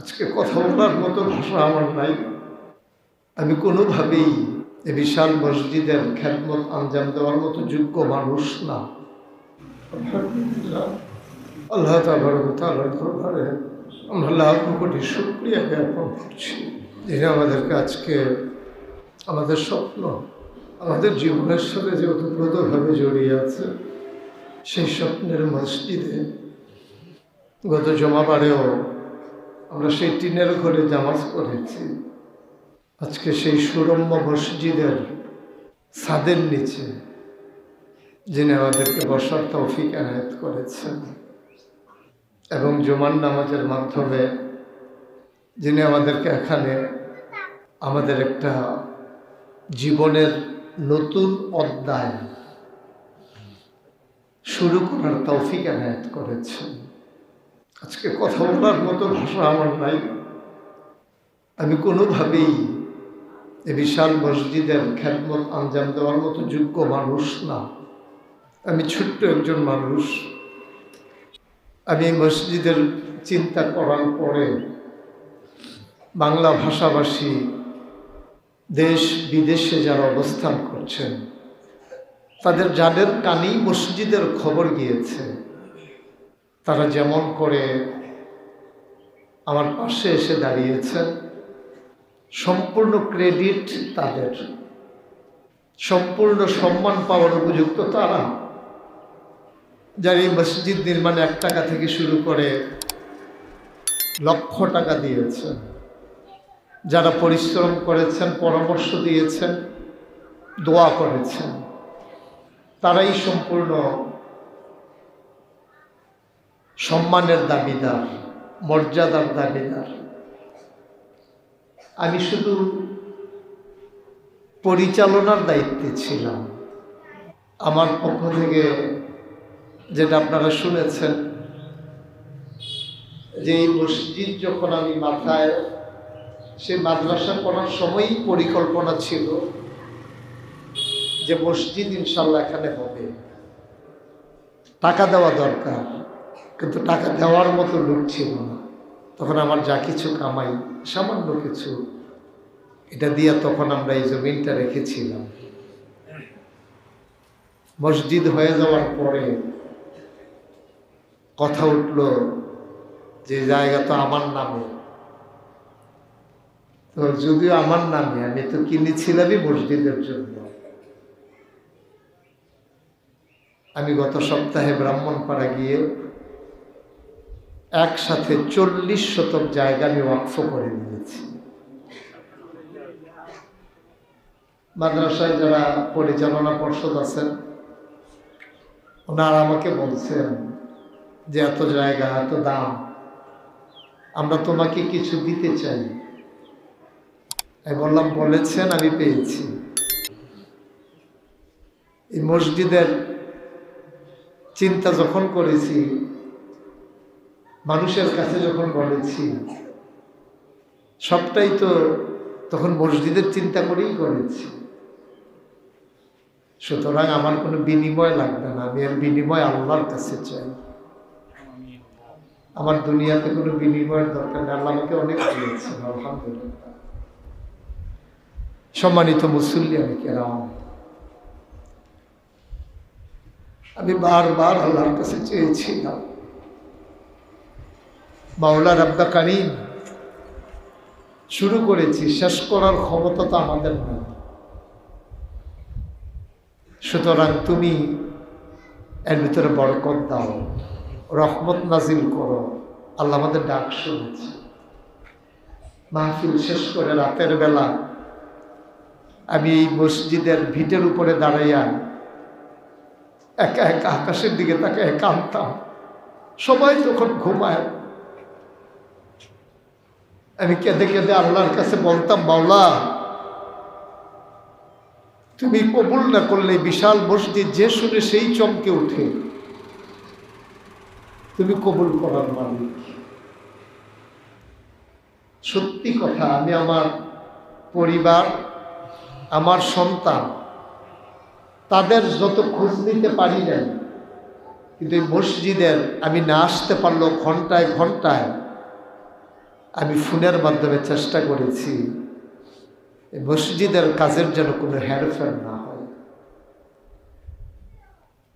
আজকে কথা বলার মতো ভাষা আমার নাই। আমি কোনোভাবেই এ বিশাল মসজিদের খ্যাতমত আঞ্জাম দেওয়ার মতো যোগ্য মানুষ না। আল্লাহ তালার দরবারে আমরা লাখ কোটি শুক্রিয়া জ্ঞাপন করছি। যিনি আমাদেরকে আজকে আমাদের স্বপ্ন, আমাদের জীবনের সাথে যে ওতপ্রোতভাবে জড়িয়ে আছে, সেই স্বপ্নের মসজিদে গত জমাবারেও আমরা সেই টিনের ঘরে জামাজ করেছি আজকে সেই সুরম্য মসজিদের ছাদের নিচে যিনি আমাদেরকে বসার তৌফিক এনায়ত করেছেন এবং জুমান নামাজের মাধ্যমে যিনি আমাদেরকে এখানে আমাদের একটা জীবনের নতুন অধ্যায় শুরু করার তৌফিক এনায়ত করেছেন। আজকে কথা বলার মতো ভাষা আমার নাই। আমি কোনোভাবেই এ বিশাল মসজিদের খ্যাতমত আঞ্জাম দেওয়ার মতো যোগ্য মানুষ না। আমি ছোট্ট একজন মানুষ। আমি মসজিদের চিন্তা করার পরে বাংলা ভাষাভাষী দেশ বিদেশে যারা অবস্থান করছেন, তাদের যাদের কানেই মসজিদের খবর গিয়েছে। তারা যেমন করে আমার পাশে এসে দাঁড়িয়েছেন, সম্পূর্ণ ক্রেডিট তাদের। সম্পূর্ণ সম্মান পাওয়ার উপযুক্ত তারা। যারা এই মসজিদ নির্মাণে এক টাকা থেকে শুরু করে লক্ষ টাকা দিয়েছেন, যারা পরিশ্রম করেছেন, পরামর্শ দিয়েছেন, দোয়া করেছেন, তারাই সম্পূর্ণ সম্মানের দাবিদার, মর্যাদার দাবিদার। আমি শুধু পরিচালনার দায়িত্বে ছিলাম। আমার পক্ষ থেকে যেটা আপনারা শুনেছেন, যে এই মসজিদ যখন আমি মাথায়, সে মাদ্রাসা করার সময়ই পরিকল্পনা ছিল যে মসজিদ ইনশাল্লাহ এখানে হবে। টাকা দেওয়া দরকার। কিন্তু টাকা দেওয়ার মতো লোক ছিল না। তখন আমার যা কিছু কামাই, সামান্য কিছু, এটা দিয়ে তখন আমরা এই জমিনটা রেখেছিলাম। মসজিদ হয়ে যাওয়ার পরে কথা উঠল যে জায়গা তো আমার নামে। তো যদিও আমার নামে, আমি তো কিনেছিলামই মসজিদের জন্য। আমি গত সপ্তাহে ব্রাহ্মণপাড়া গিয়ে একসাথে চল্লিশ শতক জায়গা আমি ওয়াকফ করে নিয়েছি। মাদ্রাসায় যারা পরিচালনা পর্ষদ আছেন, ওনারা আমাকে বলছেন যে এত জায়গা, এত দাম, আমরা তোমাকে কিছু দিতে চাই। আমি বললাম, বলেছেন, আমি পেয়েছি। এই মসজিদের চিন্তা যখন করেছি মানুষের কাছে যখন বলেছি সবটাই তো তখন মসজিদের চিন্তা করেই করেছি সুতরাং আমার কোনো বিনিময় লাগবে না, আমি আর বিনিময় আল্লাহর কাছে চাই। আমার দুনিয়াতে কোনো বিনিময়ের দরকার নেই, আল্লাহ আমাকে অনেক দিয়েছেন সম্মানিত মুসল্লি আমি কেরাম, আমি বারবার আল্লাহর কাছে চেয়েছিলাম মাওলা রাব্দা কারিম, শুরু করেছি, শেষ করার ক্ষমতা তো আমাদের নেই। সুতরাং তুমি এর ভিতরে বরকত দাও, রহমত নাজিল করো। আল্লাহ আমাদের ডাক শুনেছে। মাহফিল শেষ করে রাতের বেলা আমি এই মসজিদের ভিটের উপরে দাঁড়াইয়া একা একা আকাশের দিকে তাকে কাঁদতাম। সবাই তখন ঘুমায়। আমি কেঁদে কেঁদে আল্লাহর কাছে বলতাম বাউলা তুমি কবুল না করলে বিশাল মসজিদ যে শুনে সেই চমকে উঠে তুমি কবুল করার মালিক। সত্যি কথা, আমি আমার পরিবার, আমার সন্তান, তাদের যত খোঁজ নিতে পারি নাই, কিন্তু এই মসজিদের আমি না আসতে পারলেও ঘন্টায় ঘন্টায় আমি ফোনের মাধ্যমে চেষ্টা করেছি। মসজিদের কাজের যেন কোনো হেরফের না হয়।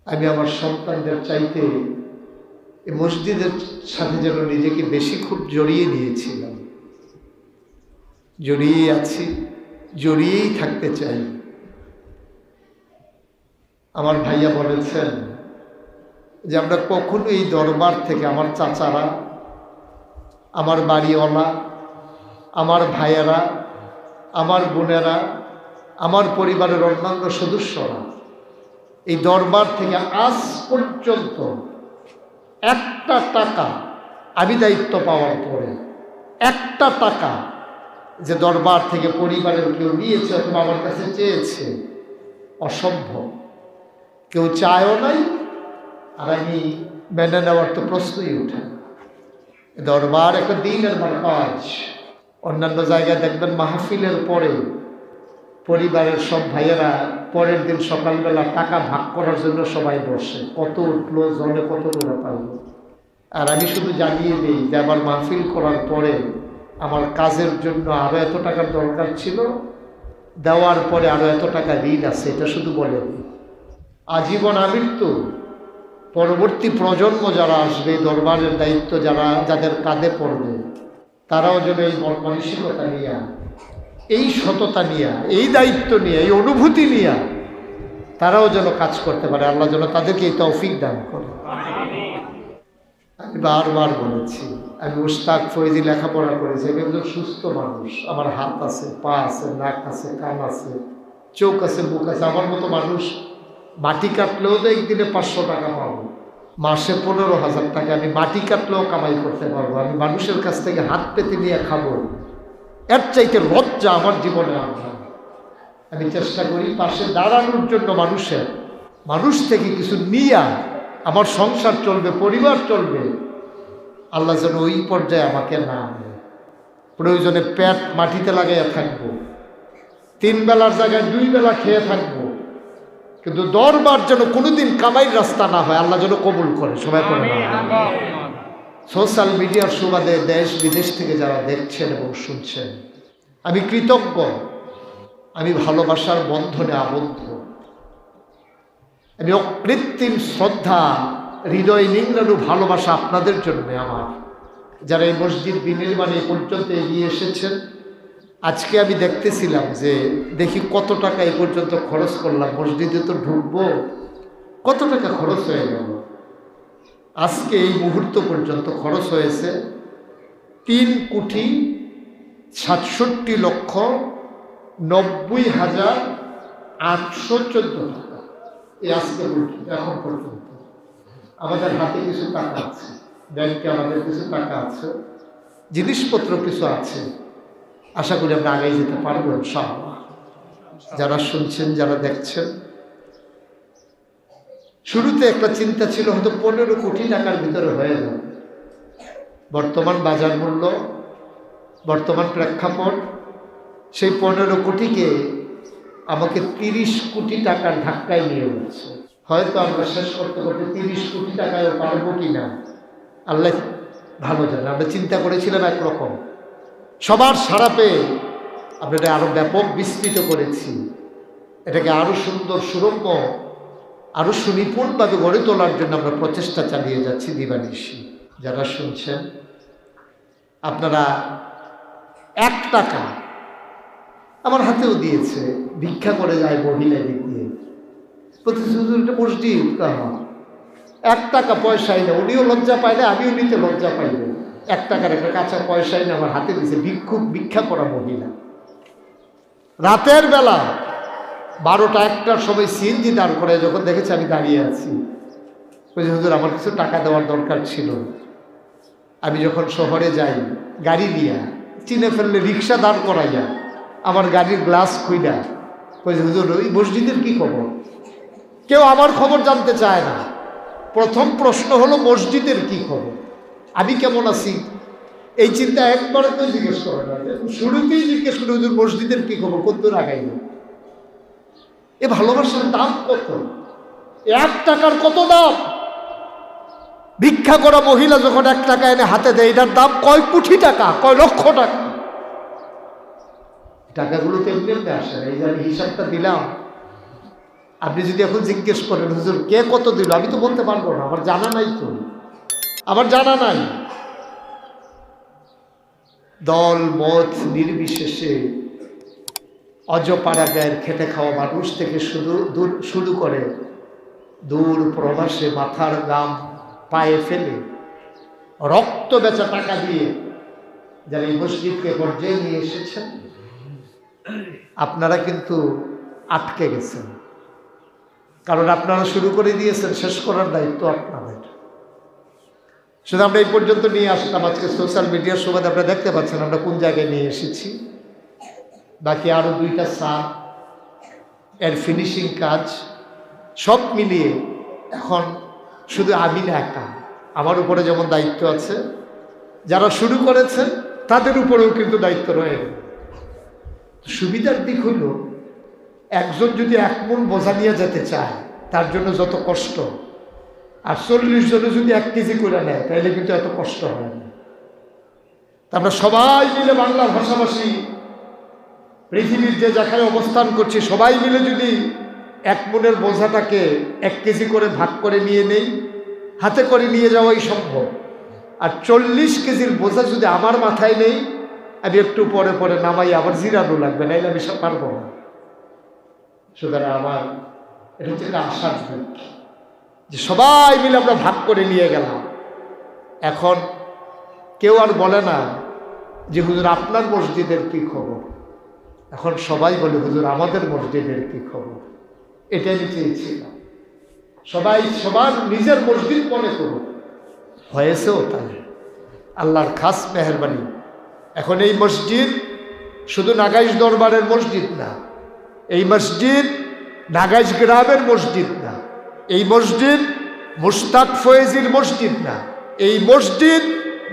আমি আমার সন্তানদের চাইতে এই মসজিদের সাথে যেন নিজেকে বেশি খুব জড়িয়ে নিয়েছিলাম। জড়িয়েই আছি, জড়িয়েই থাকতে চাই। আমার ভাইয়া বলেছেন যে, আমরা কখনো এই দরবার থেকে আমার চাচারা আমার বাড়িওয়ালা, আমার ভাইয়েরা, আমার বোনেরা, আমার পরিবারের অন্যান্য সদস্যরা, এই দরবার থেকে আজ পর্যন্ত একটা টাকা আমি দায়িত্ব পাওয়ার পরে, একটা টাকা যে দরবার থেকে পরিবারের কেউ নিয়েছে অথবা আমার কাছে চেয়েছে, অসম্ভব কেউ চায়ও নাই, আর আমি মেনে নেওয়ার তো প্রশ্নই উঠে। দরবার একটা দিনের মানে কাজ অন্যান্য জায়গায় দেখবেন মাহফিলের পরে পরিবারের সব ভাইয়েরা পরের দিন সকালবেলা টাকা ভাগ করার জন্য সবাই বসে। কত উঠল, জলে কত পাইল। আর আমি শুধু জানিয়ে দিই যে আমার মাহফিল করার পরে আমার কাজের জন্য আরও এত টাকার দরকার ছিল, দেওয়ার পরে আরও এত টাকা ঋণ আছে, এটা শুধু বলে আজীবন আমৃত্যু পরবর্তী প্রজন্ম যারা আসবে, দরবারের দায়িত্ব যারা, যাদের কাঁধে পড়বে, তারাও যেন এই মন মানসিকতা নিয়ে এই সততা নিয়ে এই দায়িত্ব নিয়ে এই অনুভূতি নিয়ে তারাও যেন কাজ করতে পারে। আল্লাহ যেন তাদেরকে এই তৌফিক দান করে। আমি বারবার বলেছি, আমি উস্তাক ফৈজি লেখাপড়া করেছি, আমি একজন সুস্থ মানুষ। আমার হাত আছে, পা আছে, নাক আছে, কান আছে, চোখ আছে, মুখ আছে, আমার মতো মানুষ মাটি কাটলেও তো একদিনে পাঁচশো টাকা পাবো, মাসে পনেরো হাজার টাকা আমি মাটি কাটলেও কামাই করতে পারব, আমি মানুষের কাছ থেকে হাত পেতে নিয়ে খাব। এর চাইতে লজ্জা আমার জীবনে আমরা আমি চেষ্টা করি পাশে দাঁড়ানোর জন্য মানুষের, মানুষ থেকে কিছু নিয়া আমার সংসার চলবে, পরিবার চলবে। আল্লাহ যেন ওই পর্যায়ে আমাকে না আনে প্রয়োজনে পেট মাটিতে লাগাইয়া থাকব। তিন বেলার জায়গায় দুই বেলা খেয়ে থাকব। কিন্তু দরবার যেন কোনোদিন কামাইর রাস্তা না হয় আল্লাহ যেন কবুল করে সবাই করে না। সোশ্যাল মিডিয়ার সুবাদে দেশ বিদেশ থেকে যারা দেখছেন এবং শুনছেন আমি কৃতজ্ঞ আমি ভালোবাসার বন্ধনে আবদ্ধ। আমি অকৃত্রিম শ্রদ্ধা হৃদয় নিংড়ানো ভালোবাসা আপনাদের জন্য আমার। যারা এই মসজিদ বিনির্মাণে এ পর্যন্ত এগিয়ে এসেছেন আজকে আমি দেখতেছিলাম যে দেখি কত টাকা এ পর্যন্ত খরচ করলাম, মসজিদে তো ঢুকবো। কত টাকা খরচ হয়ে গেল? আজকে এই মুহূর্ত পর্যন্ত খরচ হয়েছে তিন কোটি সাতষট্টি লক্ষ নব্বই হাজার আটশো চোদ্দ টাকা। এই আজকে পর্যন্ত, এখন পর্যন্ত। আমাদের হাতে কিছু টাকা আছে, ব্যাংকে আমাদের কিছু টাকা আছে, জিনিসপত্র কিছু আছে। আশা করি আমরা আগে যেতে পারব, ইনশাআল্লাহ। যারা শুনছেন, যারা দেখছেন, শুরুতে একটা চিন্তা ছিল, হয়তো পনেরো কোটি টাকার ভিতরে হয়ে যাবে। বর্তমান বাজার মূল্য, বর্তমান প্রেক্ষাপট, সেই পনেরো কোটিকে আমাকে তিরিশ কোটি টাকার ধাক্কায় নিয়ে যাচ্ছে হয়তো আমরা শেষ করতে করতে তিরিশ কোটি টাকায় পারব কি না আল্লাহ ভালো জানে। আমরা চিন্তা করেছিলাম একরকম। সবার সারা পেয়ে আমরা এটা আরও ব্যাপক বিস্তৃত করেছি। এটাকে আরও সুন্দর সুরম্য আরও সুনিপুণভাবে গড়ে তোলার জন্য আমরা প্রচেষ্টা চালিয়ে যাচ্ছি দিবানিশি যারা শুনছেন, আপনারা এক টাকা আমার হাতেও দিয়েছে, ভিক্ষা করে যায় মহিলা দিয়ে। প্রতিশ্রুতি মসজিদ এক টাকা পয়সাই না, উনিও লজ্জা না, আমিও নিতে লজ্জা পাই না। এক টাকার একটা কাঁচা পয়সা এনে আমার হাতে দিয়েছে ভিক্ষুক, ভিক্ষা করা মহিলা। রাতের বেলা বারোটা একটার সময় সিএনজি দাঁড় করে যখন দেখেছে আমি দাঁড়িয়ে আছি। বলছি হুজুর, আমার কিছু টাকা দেওয়ার দরকার ছিল। আমি যখন শহরে যাই, গাড়ি নিয়ে, চিনে ফেললে রিক্সা দাঁড় করাইয়া আমার গাড়ির গ্লাস খুইলা। বলছি হুজুর, ওই মসজিদের কি খবর? কেউ আমার খবর জানতে চায় না। প্রথম প্রশ্ন হলো, মসজিদের কি খবর? আমি কেমন আছি? এই চিন্তা একবার তো জিজ্ঞেস করে না। শুরুতেই জিজ্ঞেস করে, হুজুর মসজিদের কি খবর? কত আগাইল এ ভালোবাসার দাম কত? এক টাকার কত দাম? ভিক্ষা করা মহিলা যখন এক টাকা এনে হাতে দেয়, এটার দাম কয় কোটি টাকা, কয় লক্ষ টাকা? টাকাগুলো তো এমনি আসে। এই যে আমি হিসাবটা দিলাম। আপনি যদি এখন জিজ্ঞেস করেন, হুজুর, কে কত দিল? আমি তো বলতে পারব না, আমার জানা নাই তো। আমার জানা নাই। দল মত নির্বিশেষে অজপাড়া গায়ের খেটে খাওয়া মানুষ থেকে শুধু দূর, শুরু করে দূর প্রবাসে মাথার গাম পায়ে ফেলে রক্ত বেচা টাকা দিয়ে যারা এই মসজিদকে পর্যায়ে নিয়ে এসেছেন, আপনারা কিন্তু আটকে গেছেন। কারণ আপনারা শুরু করে দিয়েছেন, শেষ করার দায়িত্ব আপনাদের। শুধু আমরা এই পর্যন্ত নিয়ে আসলাম আজকে সোশ্যাল মিডিয়ার সুবাদে। আপনারা দেখতে পাচ্ছেন আমরা কোন জায়গায় নিয়ে এসেছি। বাকি আরও দুইটা সার, এর ফিনিশিং কাজ, সব মিলিয়ে এখন শুধু আমি না একা, আমার উপরে যেমন দায়িত্ব আছে, যারা শুরু করেছেন তাদের উপরেও কিন্তু দায়িত্ব রয়ে সুবিধার দিক হইল একজন যদি এক মন বোঝা নিয়ে যেতে চায়, তার জন্য যত কষ্ট আর চল্লিশ জনে যদি এক কেজি করে নেয় তাহলে কিন্তু এত কষ্ট হয় না। আমরা সবাই মিলে বাংলা ভাষাভাষী, পৃথিবীর যে যেখানে অবস্থান করছি, সবাই মিলে যদি এক মনের বোঝাটাকে এক কেজি করে ভাগ করে নিয়ে নেই, হাতে করে নিয়ে যাওয়াই সম্ভব। আর চল্লিশ কেজির বোঝা যদি আমার মাথায় নেই, আমি একটু পরে পরে নামাই, আবার জিরানো লাগবে, নাইলে আমি সব পারব না। সুতরাং আমার, এটা হচ্ছে একটা আশার যে সবাই মিলে আমরা ভাগ করে নিয়ে গেলাম। এখন কেউ আর বলে না যে, হুজুর, আপনার মসজিদের কি খবর? এখন সবাই বলে, হুজুর, আমাদের মসজিদের কি খবর? এটা আমি চেয়েছিলাম। সবাই সবার নিজের মসজিদ মনে করুক। হয়েছেও তাই। আল্লাহর খাস মেহরবানি। এখন এই মসজিদ শুধু নাগাইশ দরবারের মসজিদ না, এই মসজিদ নাগাইশ গ্রামের মসজিদ না এই মসজিদ মুস্তাক ফয়েজির মসজিদ না। এই মসজিদ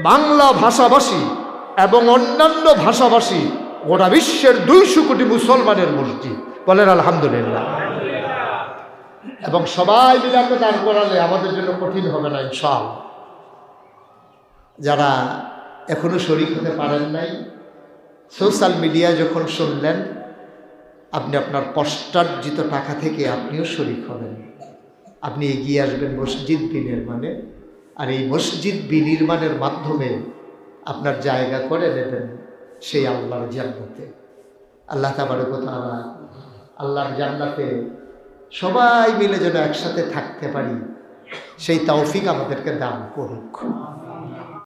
বাংলা ভাষাভাষী এবং অন্যান্য ভাষাভাষী গোটা বিশ্বের দুইশো কোটি মুসলমানের মসজিদ। বলেন আলহামদুলিল্লাহ। এবং সবাই মিলে আমরা দান করালে আমাদের জন্য কঠিন হবে না ইনশাল যারা এখনও শরিক হতে পারেন নাই, সোশ্যাল মিডিয়া যখন শুনলেন, আপনি আপনার কষ্টার্জিত টাকা থেকে আপনিও শরিক হবেন। আপনি এগিয়ে আসবেন মসজিদ বিনির্মাণে। আর এই মসজিদ বিনির্মাণের মাধ্যমে আপনার জায়গা করে নেবেন সেই আল্লাহর জান্নাতে। আল্লাহ তাবারক তাআলা আল্লাহর জান্নাতে সবাই মিলে যেন একসাথে থাকতে পারি, সেই তৌফিক আমাদেরকে দান করুক।